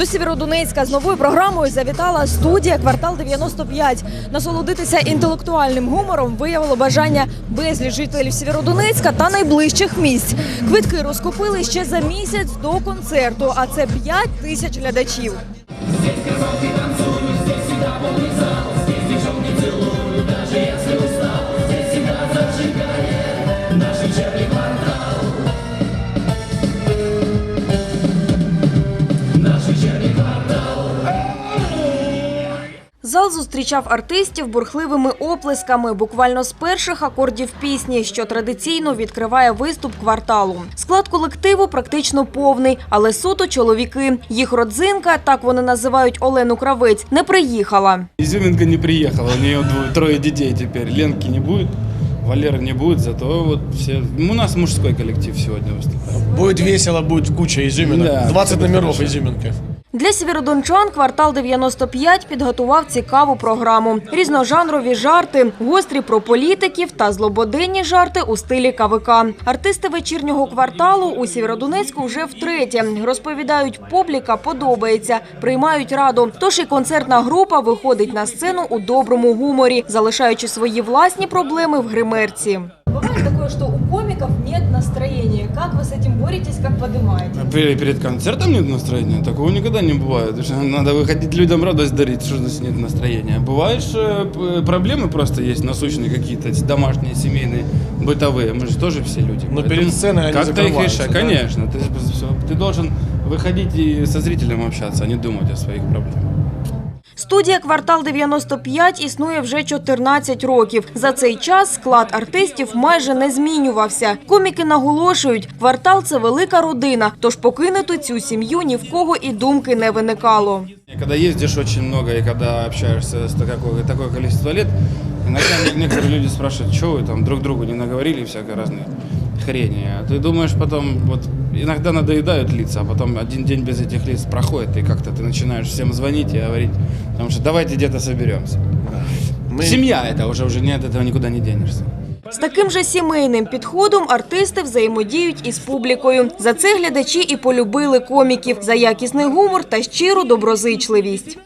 До Сєвєродонецька з новою програмою завітала студія Квартал 95. Насолодитися інтелектуальним гумором виявило бажання безліч жителів Сєвєродонецька та найближчих місць. Квитки розкупили ще за місяць до концерту, а це 5 тисяч глядачів. Зал зустрічав артистів бурхливими оплесками, буквально з перших акордів пісні, що традиційно відкриває виступ кварталу. Склад колективу практично повний, але суто чоловіки. Їх родзинка, так вони називають Олену Кравець, не приїхала. Изюминка не приехала, у нее двое, трое детей теперь. Ленки не будет, Валеры не будет, зато вот все... У нас мужской коллектив сегодня выступает. Будет весело, будет куча изюминок. Да, 20 это номеров хорошо. изюминки. Для сєвєродончан квартал 95 підготував цікаву програму. Різножанрові жарти, гострі про політиків та злободенні жарти у стилі КВК. Артисти вечірнього кварталу у Сєвєродонецьку вже втретє. Розповідають, публіка подобається, приймають раду. Тож і концертна група виходить на сцену у доброму гуморі, залишаючи свої власні проблеми в гримерці. Буває таке, що у коміків нет настроєння. Як ви з цим боретесь, як піднімаєте? Перед, перед концертом нет настроения? Такого никогда не бывает. Потому что Надо выходить людям радость дарить, что значит нет настроения. Бывают же э, проблемы просто есть насущные какие-то, домашние, семейные, бытовые. Мы же тоже все люди. Но Поэтому перед сценой они Как-то их закрываются, решать, да? конечно. Ты, ты должен выходить и со зрителем общаться, а не думать о своих проблемах. Студія «Квартал 95» існує вже 14 років. За цей час склад артистів майже не змінювався. Коміки наголошують, «Квартал» – це велика родина, тож покинути цю сім'ю ні в кого і думки не виникало. И Когда ездишь очень много и когда общаешься с такое, такое количество лет, некоторые люди спрашивают, что вы там друг другу не наговорили всякой разной хрени. А ты думаешь потом, вот иногда надоедают лица, а потом один день без этих лиц проходит, и как-то ты начинаешь всем звонить и говорить, потому что давайте где-то соберемся. Мы- Семья это уже, уже не от этого никуда не денешься. З таким же сімейним підходом артисти взаємодіють із публікою. За це глядачі і полюбили коміків – за якісний гумор та щиру доброзичливість.